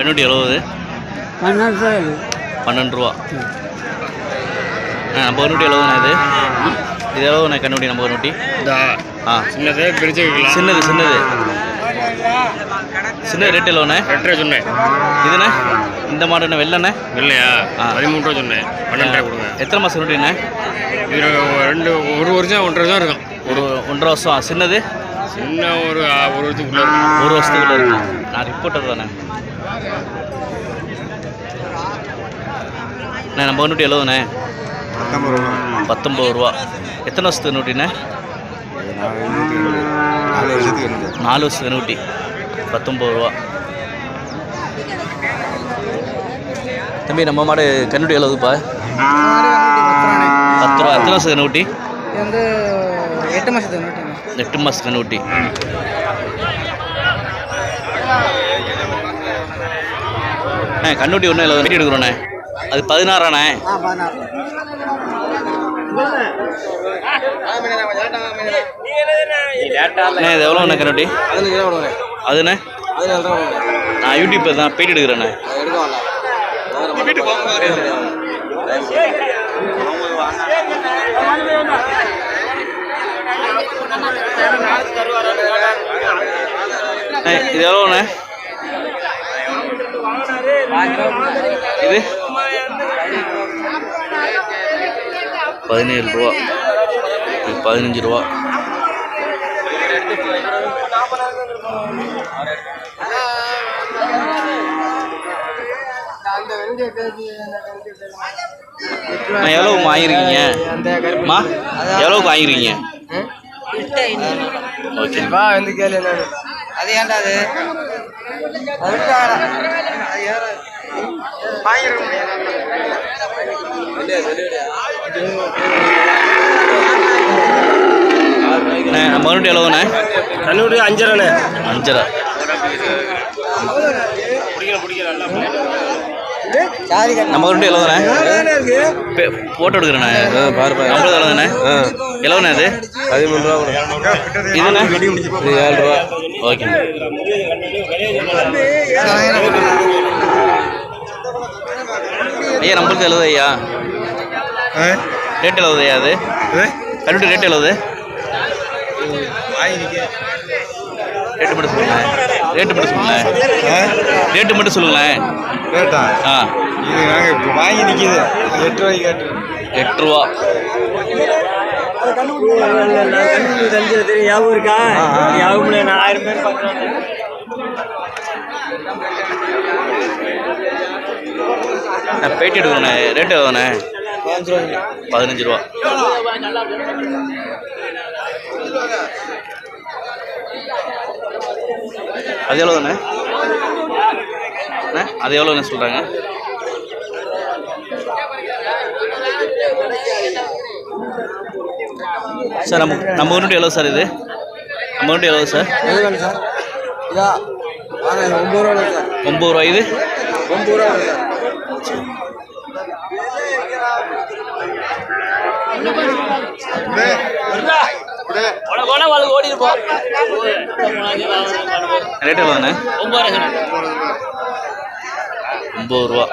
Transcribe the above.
கண்ணுட்டி எழுபது. பன்னெண்டு ரூபா பன்னெண்டு ரூபா. ஆ நம்ம கண்ணுட்டி எழுபதுண்ணா இது? இது எவ்வளோண்ணா கண்ணுட்டி நம்ம கண்ணுட்டி ஆ. சின்னது பிரிச்சு சின்னது சின்னது. சின்ன ரேட் எவ்வளோண்ணே ரெண்டு ரூபா சொன்னேன். இதுண்ணே? இந்த மாடு என்ன வெள்ளண்ணே? இல்லையா ஆ. பதிமூணு ரூபா சொன்னேன். பன்னெண்டு ரூபா கொடுங்க. எத்தனை மாதம் கண்ணுட்டிண்ணே இது ரெண்டு ஒரு வருஷம் ஒன்றரை வருஷம் இருக்கும். ஒரு ஒன்றரை வருஷம். சின்னது? சின்ன ஒரு ஒரு வருஷத்துக்குள்ள இருக்கும். ஒரு வருஷத்துக்குள்ள இருக்கும். நான் ரிப்போர்ட்டர் தானே அண்ணே நம்ம நூற்றி எழுபதுண்ணே பத்தொம்பது ரூபா. பத்தொம்பது ரூபா. எத்தனை வருஷத்துக்கு நூட்டிண்ணே? நாலு வருஷத்துக்கு நாலு வருஷத்துக்கு நூட்டி. பத்தொம்பது ரூபா. தம்பி நம்ம மாடு கண்ணுட்டி எழுபதுப்பா பத்து ரூபா. எத்தனை வருஷத்துக்கு நூட்டி? வந்து எட்டு மாதத்துக்கு நோட்டுங்க. எட்டு மாதத்துக்கு நூட்டி. அண்ணே கண்ணுட்டி ஒன்றும் இல்லை வெட்டி எடுக்கிறோண்ணே அது பதினாறாண்ணே அண்ணே. இது எவ்வளோண்ணே கண்ணுட்டி அதுண்ணே? நான் யூடியூப் தான் பேட்டி எடுக்கிறேண்ணே இது எவ்வளோண்ணே இது பதினேழு ரூபா. இது பதினஞ்சு ரூபா. எவ்வளவு வாங்கியிருக்கீங்க? மா எவ்வளவுக்கு வாங்கியிருக்கீங்க? ஓகே. வா வந்து கேளு என்னன்னு. அது ஏன்டா அது? வாங்கிருக்க முடியாது. மறுபடியும் எவ்வளோண்ணே கண்ணூடி அஞ்சரைண்ணே அஞ்சரை. நம்ம மறுபடியும் எவ்வளோண்ணே எவ்வளவுண்ணே இருக்கு? ஃபோட்டோ எடுக்கிறேண்ணே நம்மளது எவ்வளோண்ணே எவ்வளோண்ணே அது? பதிமூணு ரூபா இதுண்ணே இது ஏழு ரூபா ஓகே. ஐயா நம்மளுக்கு எழுபது ஐயா? ரேட் எழுபது ஐயா அது? கண்டுட்டு ரேட் எழுபது ரேட்டு மட்டும் சொல்லுங்களேன். ரேட்டு மட்டும் சொல்லுங்களேன். ரேட்டு மட்டும் சொல்லுங்களேன். ரேட்டா ஆ. இது வாங்கி நிற்கிது எட்டு ரூபாய்க்கு எட்டு ரூபா. ஞாபகம் இருக்கா? ஞாபகம் நான் ஆயிரம் பேர் பார்க்குறேன் பேட்டி எடுக்கணுண்ணே ரேட் எவ்வளோண்ணே? பதினஞ்சு ரூபா அது எவ்வளோண்ணே? அண்ணே அது எவ்வளோண்ணே சொல்கிறாங்க சார் நம்ம நம்ம ஊருட்டு எவ்வளோ சார் இது? நம்ம ஊருட்டு எவ்வளோ சார்? சார்? இதா ஒம்பது ரூபா சார். ஒம்பது ரூபா இது? ஒம்பது ரூபா சார். ரேட் எவ்வளோண்ணே ஒம்பது ரூபா.